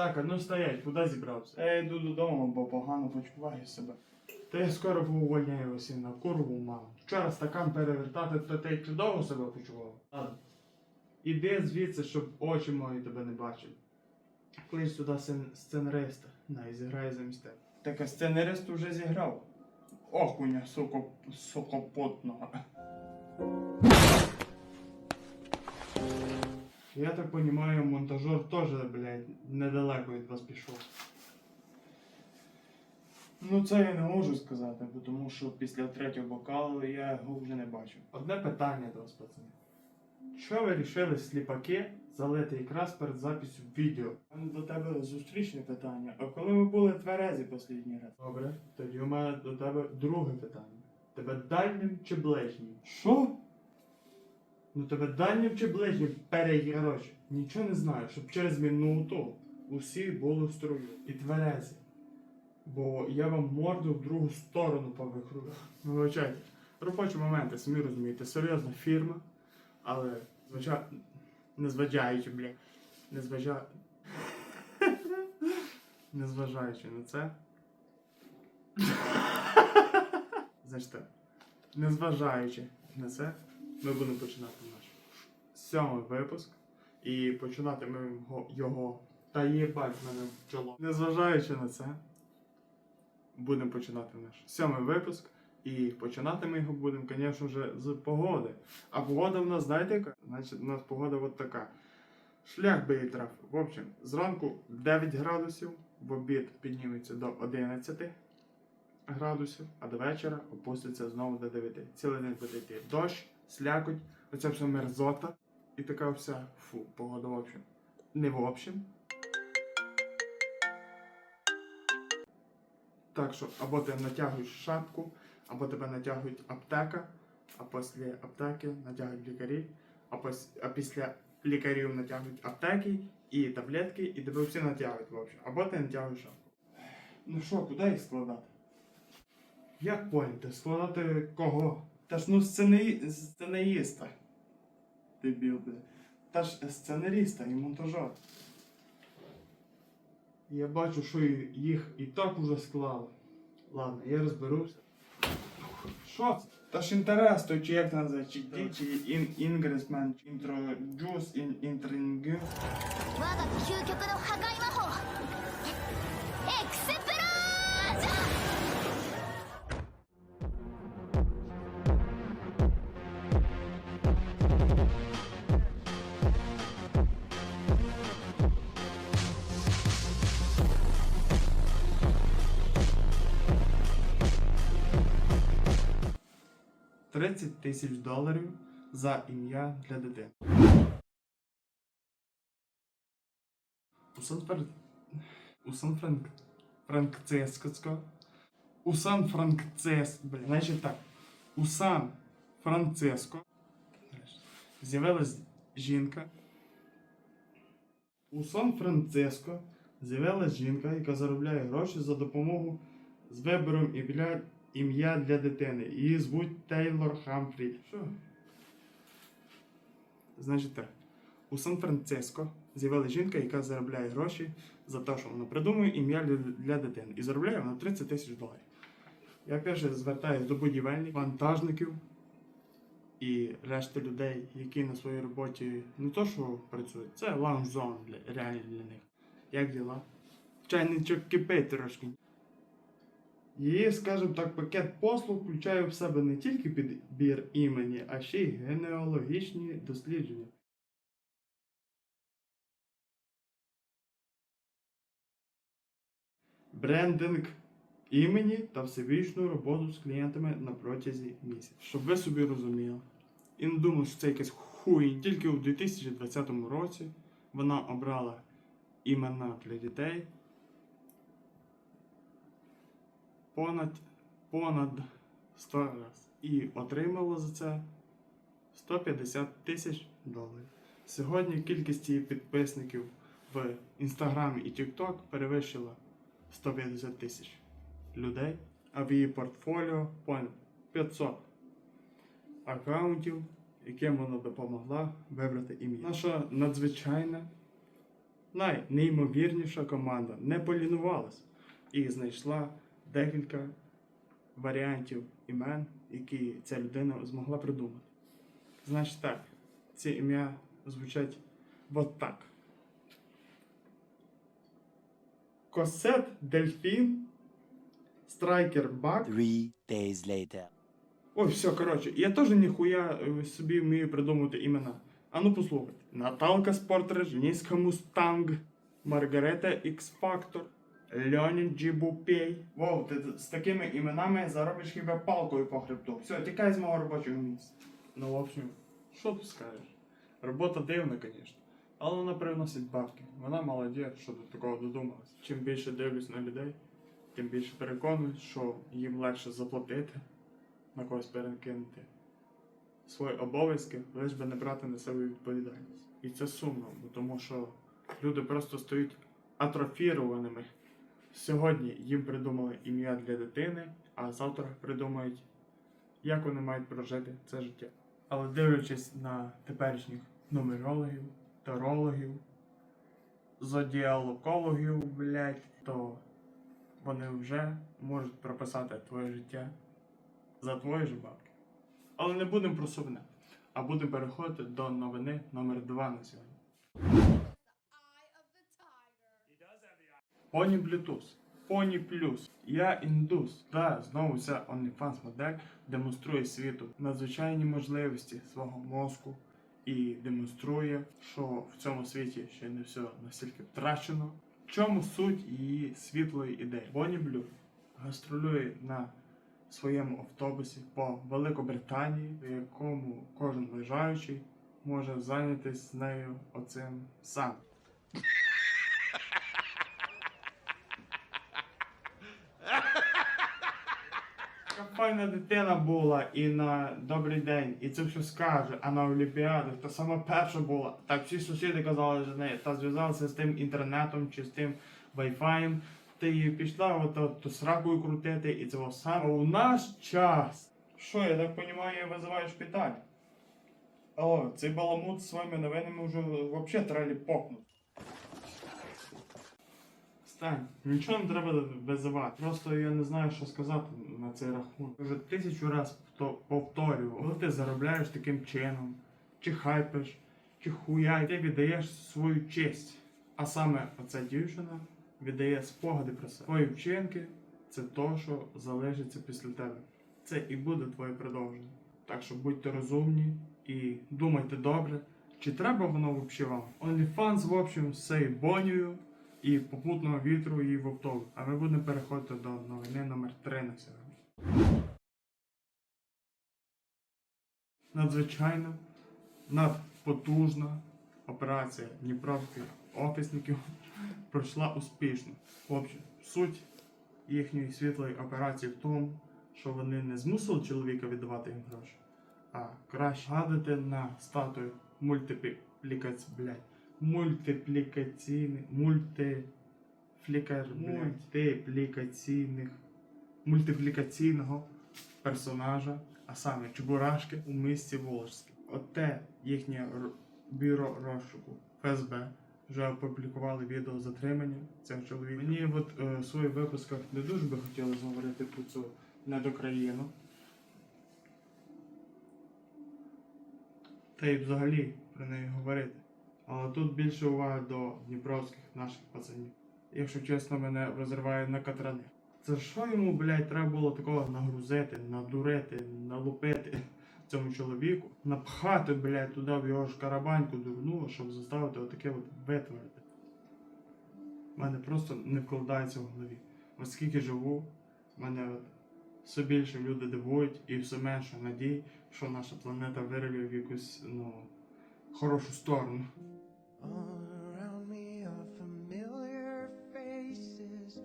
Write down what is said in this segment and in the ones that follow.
Так, а ну стоять, куди зібрався? Я йду додому, бо погано почуваю себе. Та я скоро увольняю вас на курву маму. Вчора стакан перевертати, то ти чудово себе почував. Ладно. Іди звідси, щоб очі мої тебе не бачили. Клич сюди сцен- сценариста. Най, зіграє замість тебе. Так а сценарист уже зіграв. Окуня, суко, сукопотного. Я так розумію, монтажер теж, блядь, недалеко від вас пішов. Ну це я не можу сказати, бо тому що після третього бокалу я його вже не бачу. Одне питання до вас, пацани. Що ви рішили сліпаки залити якраз перед записю відео? У мене до тебе зустрічне питання. А коли ви були тверезі останній раз? Добре, тоді у мене до тебе друге питання. Тебе дальнім чи ближнім? Що? Ну тебе дальнім чи ближнім перегірочі. Нічого не знаю, щоб через минуту усі були в строю і тверезі. Бо я вам морду в другу сторону повихрую. Вибачайте. Робочі моменти, самі розумієте, серйозна фірма, але звичайно, незважаючи, блядь, незважа... незважаючи на це. Значить незважаючи на це, ми будемо починати наш сьомий випуск. І починати ми його, та їбать мене в чоло. Незважаючи на це, будемо починати наш сьомий випуск. І починати ми його будемо, звісно ж, з погоди. А погода в нас, знаєте яка? Значить, у нас погода от така. Шлях би її трафив. В общем, зранку 9 градусів, в обід підніметься до 11 градусів, а до вечора опуститься знову до 9. Цілий день буде йти дощ, слякоть, оця вся мерзота. І така вся фу, погода в общем. Не в общем. Так що або ти натягуєш шапку, або тебе натягують аптека, а після аптеки натягують лікарі, а, пос... а після лікарів натягують аптеки і таблетки, і тебе всі натягують в общем. Або ти натягуєш шапку. Ну що, куди їх складати? Як поняти, складати кого? Та ж ну сценаї... сценаїста. Дебіл, бля. Та ж сценариста і монтажа. Я бачу, що і- їх і так уже склали. Ладно, я розберуся. Що це? Та ж інтерес, той чи як це називається, чи ді, чи ін, інгресмен, чи інтроджус, ін, інтрингю. 我が究極の破壊魔法 30 тисяч доларів за ім'я для дитини. У Сан Фран... У Сан Франк... Франциско. У Сан Франциско. Блін, значить так. У Сан Франциско з'явилась жінка. У Сан Франциско з'явилась жінка, яка заробляє гроші за допомогу з вибором ім'я, ім'я для дитини. Її звуть Тейлор Хамфрі. Що? Значить так. У Сан-Франциско з'явилася жінка, яка заробляє гроші за те, що вона придумує ім'я для, дитини. І заробляє вона 30 тисяч доларів. Я перше звертаюся до будівельників, вантажників і решти людей, які на своїй роботі не то, що працюють, це лаунж-зон для, реально для них. Як діла? Чайничок кипить трошки. Її, скажімо так, пакет послуг включає в себе не тільки підбір імені, а ще й генеалогічні дослідження. Брендинг імені та всебічну роботу з клієнтами на протязі місяця. Щоб ви собі розуміли. І не думали, що це якась хуйня. Тільки у 2020 році вона обрала імена для дітей понад, понад 100 раз. І отримала за це 150 тисяч доларів. Сьогодні кількість її підписників в Інстаграмі і TikTok перевищила 150 тисяч людей, а в її портфоліо понад 500 аккаунтів, яким вона допомогла вибрати ім'я. Наша надзвичайна найнеймовірніша команда не полінувалась і знайшла декілька варіантів імен, які ця людина змогла придумати. Значить так, ці ім'я звучать от так. Косет Дельфін, Страйкер Бак. Three days later. Ой, все, коротше, я теж ніхуя е, собі вмію придумувати імена. А ну послухайте. Наталка Спортриж, Ніска Мустанг, Маргарета Ікс Фактор, Леонід Джібупей. Воу, ти з такими іменами заробиш хіба палкою по хребту. Все, тікай з мого робочого місця. Ну, в общем, що тут скажеш? Робота дивна, звісно. Але вона приносить бабки. Вона молодець, що до такого додумалась. Чим більше дивлюсь на людей, тим більше переконуюсь, що їм легше заплатити на когось перекинути свої обов'язки, лиш би не брати на себе відповідальність. І це сумно, бо тому що люди просто стають атрофірованими. Сьогодні їм придумали ім'я для дитини, а завтра придумають, як вони мають прожити це життя. Але дивлячись на теперішніх нумерологів, тарологів, зодіалокологів, блядь, то вони вже можуть прописати твоє життя за твої ж бабки. Але не будемо про сумне, а будемо переходити до новини номер 2 на сьогодні. Поні Bluetooth. Поні Плюс. Я індус. Та знову ця OnlyFans модель демонструє світу надзвичайні можливості свого мозку і демонструє, що в цьому світі ще не все настільки втрачено. В чому суть її світлої ідеї? Бонні Блю гастролює на своєму автобусі по Великобританії, в якому кожен бажаючий може зайнятися з нею оцим сам. Яка файна дитина була і на добрий день, і це все скаже, а на Олімпіадах та сама перша була. Так всі сусіди казали, що неї та зв'язалася з тим інтернетом чи з тим вайфаєм. Ти її пішла ото то сракою крутити, і це саме у наш час. Що, я так розумію, я визиваю шпиталь? Алло, цей баламут з своїми новинами вже взагалі тралі похнути. Стань, нічого не треба визивати. Просто я не знаю, що сказати на цей рахунок. Вже тисячу раз повто- повторював. Коли ти заробляєш таким чином, чи хайпиш, чи хуя, ти віддаєш свою честь. А саме оця дівчина віддає спогади про себе. Твої вчинки це то, що залишиться після тебе. Це і буде твоє продовження. Так що будьте розумні і думайте добре, чи треба воно взагалі вам. OnlyFans, в общем, з бонію і попутного вітру і вовтову. А ми будемо переходити до новини номер 3 на сьогодні. Надзвичайно надпотужна операція дніпровських офісників пройшла успішно. Общем, суть їхньої світлої операції в тому, що вони не змусили чоловіка віддавати їм гроші, а краще гадати на статую мультиплікаці, блядь, мультиплікаційних, мультифлікар, мультиплікаційних, мультиплікаційного персонажа, а саме Чебурашки у місті Волжське. Оте їхнє бюро розшуку ФСБ вже опублікували відео затримання цього чоловіка. Мені от е, в своїх випусках не дуже би хотілося говорити про цю недокраїну. Та й взагалі про неї говорити. Але тут більше уваги до дніпровських наших пацанів. Якщо чесно, мене розриває на катрани. Це що йому, блядь, треба було такого нагрузити, надурити, налупити цьому чоловіку, напхати, блядь, туди в його шкарабаньку дурну, щоб заставити отаке от витворити. У мене просто не вкладається в голові. Оскільки живу, мене от все більше люди дивують і все менше надій, що наша планета вирве в якусь ну, хорошу сторону. All around me are familiar faces,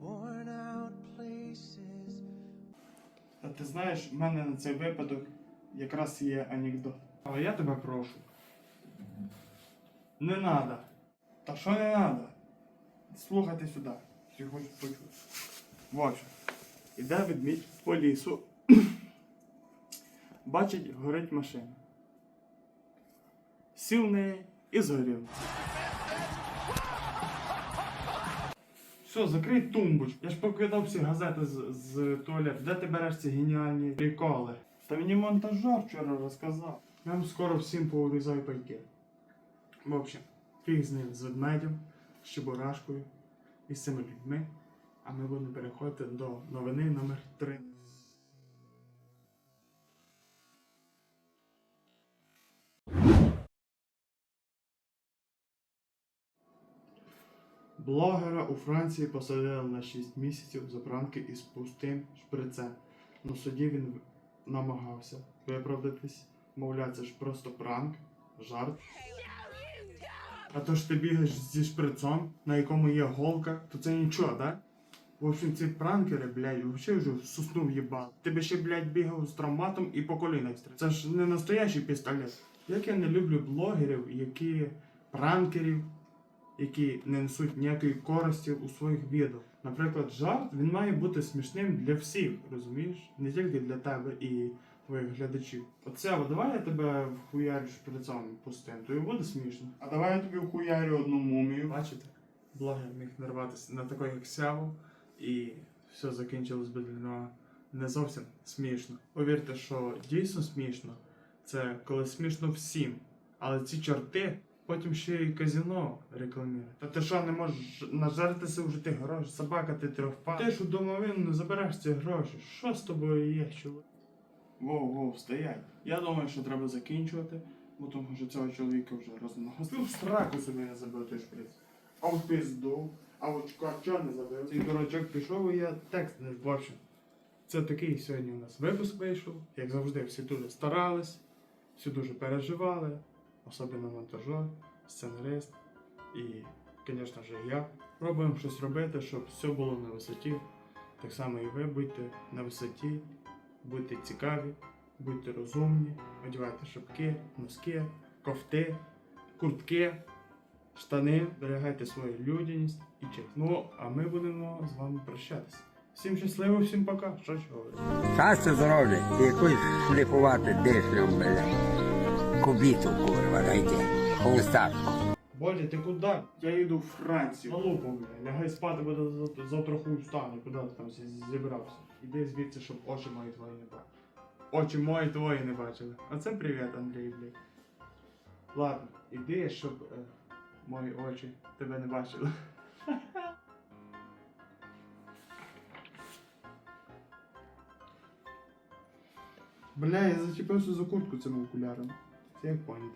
worn out places. Та ти знаєш, в мене на цей випадок якраз є анекдот. Але я тебе прошу. Не надо. Та що не надо? Слухайте сюди. Всі хочуть почути. Общем, іде ведмідь по лісу. Бачить, горить машина. Сів неї і згорів. Все, закрий тумбочку. Я ж покидав всі газети з, з туалету. Де ти береш ці геніальні приколи? Та мені монтажер вчора розказав. Я вам скоро всім поурізаю пайки. В общем, фіг з ним з ведмедів, з Чебурашкою і з цими людьми. А ми будемо переходити до новини номер 3 Блогера у Франції посадили на 6 місяців за пранки із пустим шприцем. На суді він намагався виправдатись. Мовляв, це ж просто пранк, жарт. А то ж ти бігаєш зі шприцом, на якому є голка, то це нічого, да? В общем, ці пранкери, блядь, взагалі вже суснув їбал. Ти би ще, блядь, бігав з травматом і по колінах стріляв. Це ж не настоящий пістолет. Як я не люблю блогерів, які пранкерів, які не несуть ніякої користі у своїх відео. Наприклад, жарт він має бути смішним для всіх, розумієш? Не тільки для тебе і твоїх глядачів. Оце, от давай я тебе вхуярю шприцом пустим, то і буде смішно. А давай я тобі вхуярю одну мумію. Бачите, блогер міг нарватися на такого як сяву, і все закінчилось би для нього не зовсім смішно. Повірте, що дійсно смішно, це коли смішно всім. Але ці чорти потім ще й казино рекламують. Та ти що не можеш нажертися вже тих грошей, собака ти трьохпа. Ти ж у домовину не забереш ці гроші. Що з тобою є, чоловік? Воу, воу, стоять. Я думаю, що треба закінчувати, бо тому що цього чоловіка вже розносив. в сраку собі не забив той шприц. А в пизду, а от чого не забив. Цей дурачок пішов, і я текст не бачу. Це такий сьогодні у нас випуск вийшов. Як завжди, всі дуже старались, всі дуже переживали, особливо монтажер, сценарист і, звісно ж, я. Пробуємо щось робити, щоб все було на висоті. Так само і ви будьте на висоті, будьте цікаві, будьте розумні, одягайте шапки, носки, кофти, куртки, штани, берегайте свою людяність і честь. Ну, а ми будемо з вами прощатися. Всім щасливо, всім пока. Що ж говорити? Щастя, здоров'я, і якось шліфувати дишням, бля. Кубіту, курва, дайте. Холостачку. Бодя, ти куди? Я їду в Францію. Залупу, бля. Лягай спати, бо завтра- завтра хуй встане. Куди ти там зі- зібрався? Іди звідси, щоб очі мої твої не бачили. Очі мої твої не бачили. Оце привіт, Андрій, блядь. Ладно, іди, щоб е, мої очі тебе не бачили. Бля, я зачепився за куртку цими окулярами. Це понял.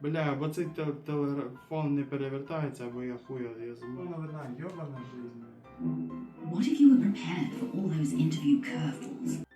Бля, бо цей те- телефон не перевертається, або я хуя, я забув. вона йобана жизнь. What if you were prepared for all those interview curveballs?